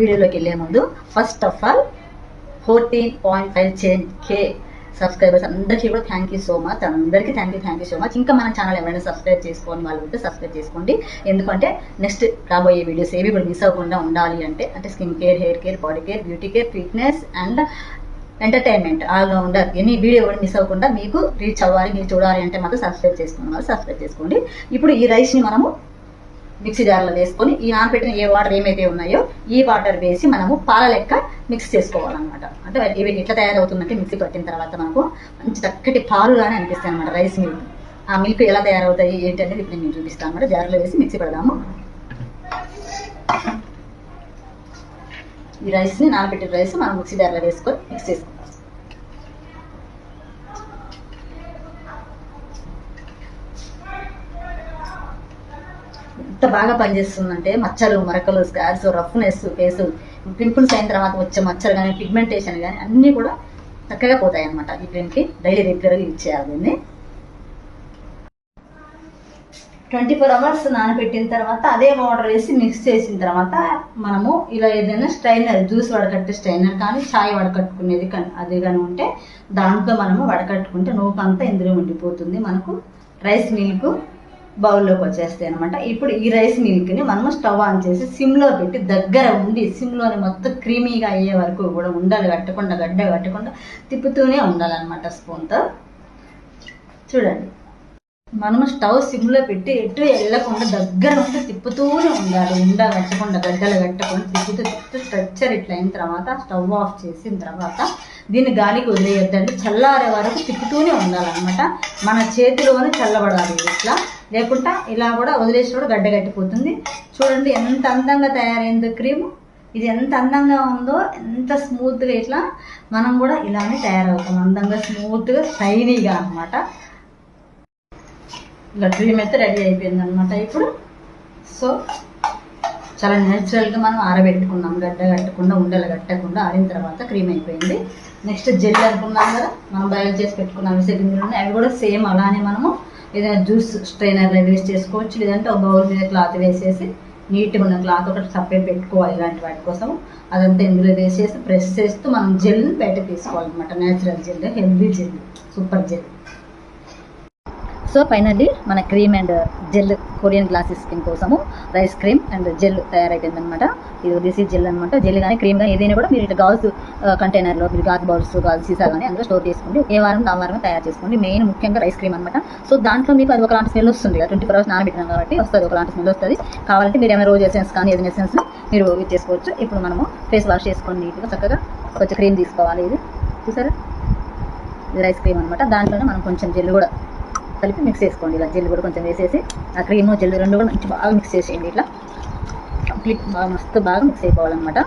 వీడియోలోకి వెళ్ళే ముందు first of all fourteen point five change K subscribers అందరికీ కూడా థ్యాంక్ యూ సో మచ్ అందరికీ thank you thank you so much ఇంకా మన ఛానల్ ఎవరైనా సబ్స్క్రైబ్ చేసుకోని వాళ్ళు ఉంటే సబ్స్క్రైబ్ చేసుకోండి. ఎందుకంటే నెక్స్ట్ రాబోయే వీడియోస్ ఏవి కూడా మిస్ అవ్వకుండా ఉండాలి అంటే అంటే skin care hair care body care beauty care fitness and entertainment all rounder ఎన్ని వీడియో కూడా మిస్ అవ్వకుండా మీకు రీచ్ అవ్వాలి మీరు చూడాలి అంటే మాత్రం సబ్స్క్రైబ్ చేసుకున్న వాళ్ళు సబ్స్క్రైబ్ చేసుకోండి. ఇప్పుడు ఈ రైస్ని మనము మిక్సీ జార్లో వేసుకొని ఈ నానబెట్టిన ఏ వాటర్ ఏమైతే ఉన్నాయో ఈ వాటర్ వేసి మనము పాల లెక్క మిక్స్ చేసుకోవాలన్నమాట. అంటే ఇవి ఎట్లా తయారవుతుందంటే మిక్సీ పట్టిన తర్వాత మనకు మంచి చక్కటి పాలుగానే అనిపిస్తాయి అనమాట రైస్ మిల్క్. ఆ మిల్క్ ఎలా తయారవుతాయి ఏంటి అనేది ఇప్పుడు నేను చూపిస్తాను అనమాట జార్లో వేసి మిక్సీ పెడదాము. ఈ రైస్ని నానబెట్టిన రైస్ మనం మిక్సీ జార్లో వేసుకొని మిక్స్ చేసుకోవాలి. ఎంత బాగా పనిచేస్తుందంటే మచ్చలు మరకలు స్కార్స్ రఫ్నెస్ ఫేస్ పింపుల్స్ అయిన తర్వాత వచ్చే మచ్చలు కానీ పిగ్మెంటేషన్ కానీ అన్నీ కూడా చక్కగా పోతాయి అనమాట ఈ క్రీమ్కి డైలీ రెగ్యులర్గా యూజ్ చేయాలి దీన్ని. ట్వంటీ ఫోర్ అవర్స్ నానబెట్టిన తర్వాత అదే వాటర్ వేసి మిక్స్ చేసిన తర్వాత మనము ఇలా ఏదైనా స్ట్రైనర్ జ్యూస్ వడకట్టే స్ట్రైనర్ కానీ చాయ్ వడకట్టుకునేది కానీ అది కానీ ఉంటే దాంతో మనము వడకట్టుకుంటే నూపు అంతా ఇందులో ఉండిపోతుంది. మనకు రైస్ మిల్క్ బౌల్లోకి వచ్చేస్తాయి అనమాట ఇప్పుడు ఈ రైస్ మిల్క్ని మనము స్టవ్ ఆన్ చేసి సిమ్లో పెట్టి దగ్గర ఉండి సిమ్లోని మొత్తం క్రీమీగా అయ్యే వరకు కూడా ఉండలు కట్టకుండా గడ్డ కట్టకుండా తిప్పుతూనే ఉండాలన్నమాట స్పూన్తో. చూడండి. మనము స్టవ్ సిమ్లో పెట్టి ఎటు వెళ్ళకుండా దగ్గర ఉండి తిప్పుతూనే ఉండాలి. ఉండ కట్టకుండా గడ్డలు కట్టకుండా తిప్పుతూ తిప్పుతూ స్ట్రక్చర్ ఇట్లా అయిన తర్వాత స్టవ్ ఆఫ్ చేసిన తర్వాత దీన్ని గాలికి వదిలేయద్దండి. చల్లారే వరకు తిప్పుతూనే ఉండాలన్నమాట. మన చేతిలోనే చల్లబడాలి ఇట్లా. లేకుండా ఇలా కూడా వదిలేసినప్పుడు గడ్డ కట్టిపోతుంది చూడండి ఎంత అందంగా తయారైందో క్రీము. ఇది ఎంత అందంగా ఉందో ఎంత స్మూత్గా ఇట్లా మనం కూడా ఇలానే తయారవుతాం. అందంగా స్మూత్గా షైనీగా అనమాట ఇలా క్రీమ్ అయితే రెడీ అయిపోయింది అనమాట ఇప్పుడు. సో చాలా న్యాచురల్గా మనం ఆరబెట్టుకున్నాం. గడ్డ కట్టకుండా ఉండలు కట్టకుండా ఆరిన తర్వాత క్రీమ్ అయిపోయింది. నెక్స్ట్ జెల్ అనుకున్నాం కదా మనం బాయిల్ చేసి పెట్టుకున్నాం విసే గింజలు ఉన్నాయి. అవి కూడా సేమ్ అలానే మనము ఏదైనా జ్యూస్ స్ట్రైనర్లో వేసి చేసుకోవచ్చు లేదంటే ఒక బౌల్ మీద క్లాత్ వేసేసి నీట్గా ఉన్న క్లాత్ ఒకటి సపరేట్ పెట్టుకోవాలి ఇలాంటి వాటి కోసం అదంతా ఇందులో వేసేసి ప్రెస్ చేస్తూ మనం జెల్ని బయట తీసుకోవాలన్నమాట. Natural gel healthy gel super gel. So finally మన cream and gel Korean glasses skin కోసము రైస్ క్రీమ్ అండ్ జెల్ తయారైపోయింది అనమాట ఇది దిస్ జెల్ అనమాట జెల్ కానీ క్రీమ్ కానీ ఏదైనా కూడా మీరు ఇట్లా గాజు కంటైనర్లో మీరు గాజు బౌల్స్ గాజు సీసా కానీ అందులో స్టోర్ చేసుకోండి. ఏ వారం ఆ వారం తయారు చేసుకోండి. మెయిన్ ముఖ్యంగా రైస్ క్రీమ్ అనమాట సో దాంట్లో మీకు అది ఒకలాంటి స్మెల్ వస్తుంది ట్వంటీ ఫోర్ అవర్స్ నానబెట్టినాం కాబట్టి వస్తుంది ఒకలాంటి స్మెల్ వస్తుంది. కావాలంటే మీరు ఏమైనా రోజు ఎసెన్స్ కానీ ఏదైనా ఎసెన్స్ మీరు యూజ్ చేసుకోవచ్చు. ఇప్పుడు మనము ఫేస్ వాష్ చేసుకొని నీట్గా చక్కగా కొంచెం క్రీమ్ తీసుకోవాలి. ఇది చూసారా? ఇది రైస్ క్రీమ్ అనమాట దాంట్లోనే మనం కొంచెం జెల్ కూడా కలిపి మిక్స్ చేసుకోండి. ఇలా జెల్ కూడా కొంచెం వేసేసి ఆ క్రీమ్ జెల్ రెండు కూడా మంచి బాగా మిక్స్ చేసేయండి ఇట్లా. కంప్లీట్ బాగా మస్తు బాగా మిక్స్ అయిపోవాలన్నమాట.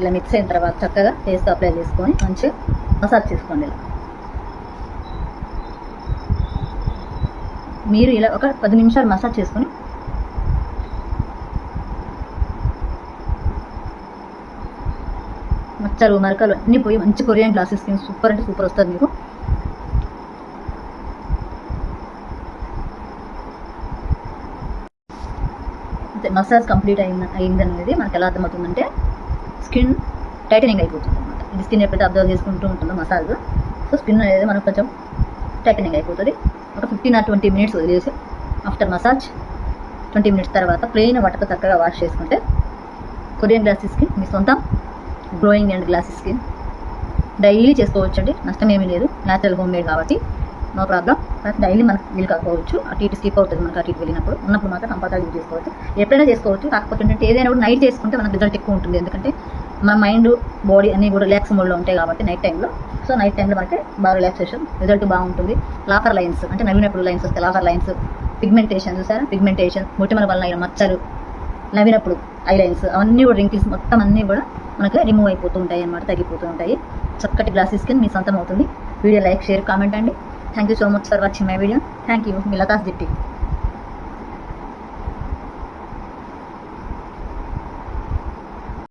ఇలా మిక్స్ అయిన తర్వాత చక్కగా ఫేస్ అప్లై చేసుకొని మంచిగా మసాజ్ చేసుకోండి ఇలా. మీరు ఇలా ఒక పది నిమిషాలు మసాజ్ చేసుకొని మచ్చలు మరకలు అన్నీ పోయి మంచి కొరియన్ గ్లాసెస్ స్కిన్ సూపర్ అంటే సూపర్ వస్తుంది మీకు. మసాజ్ కంప్లీట్ అయింది అయిందనేది మనకు ఎలా అర్థమవుతుందంటే స్కిన్ టైటనింగ్ అయిపోతుంది అనమాట ఇది స్కిన్ ఎప్పుడైతే అబ్జర్వ్ చేసుకుంటూ ఉంటుందో మసాజ్ సో స్కిన్ అనేది మనకు కొంచెం టైటనింగ్ అయిపోతుంది. ఒక ఫిఫ్టీన్ ఆర్ ట్వంటీ మినిట్స్ వదిలేసి ఆఫ్టర్ మసాజ్ ట్వంటీ మినిట్స్ తర్వాత ప్లెయిన్ వాటర్తో చక్కగా వాష్ చేసుకుంటే కొరియన్ గ్లాసెస్ స్కిన్ మీ సొంత glowing and glasses skin daily చేసుకోవచ్చండి. నష్టం ఏమీ లేదు. న్యాచురల్ హోమ్ మేడ్ కాబట్టి. No problem. డైలీ మనకి వీలు కాకపోవచ్చు. అటు ఇటు స్కిప్ అవుతుంది మనకు అటు ఇటు వెళ్ళినప్పుడు. ఉన్నప్పుడు మాత్రం కంపల్సరీ యూజ్ చేసుకోవచ్చు. ఎప్పుడైనా చేసుకోవచ్చు. కాకపోతే ఏంటంటే ఏదైనా కూడా నైట్ చేసుకుంటే మనకు రిజల్ట్ ఎక్కువ ఉంటుంది. ఎందుకంటే మన మైండ్ బాడీ అన్నీ కూడా రిలాక్స్ మోడ్లో ఉంటాయి కాబట్టి నైట్ టైంలో. సో నైట్ టైంలో మనకి బాగా రిలాక్సేషన్ రిజల్ట్ బాగుంటుంది. లాఫర్ లైన్స్ అంటే నవ్వినప్పుడు లైన్స్ వస్తాయి. లాఫర్ లైన్స్ పిగ్మెంటేషన్ చూసారా? పిగ్మెంటేషన్ మొటిమల వల్ల మచ్చలు నవ్వినప్పుడు ఐ లైన్స్ అవన్నీ కూడా రింకిల్స్ మొత్తం అన్నీ కూడా మనకి రిమూవ్ అయిపోతూ ఉంటాయి అన్నమాట తగ్గిపోతూ ఉంటాయి. చక్కటి గ్లాసెస్కి స్కిన్ మీ సొంతం అవుతుంది. వీడియో లైక్ షేర్ కామెంట్ అండి. Thank you so much for watching my video thank you మీ లతాస్ జిట్టి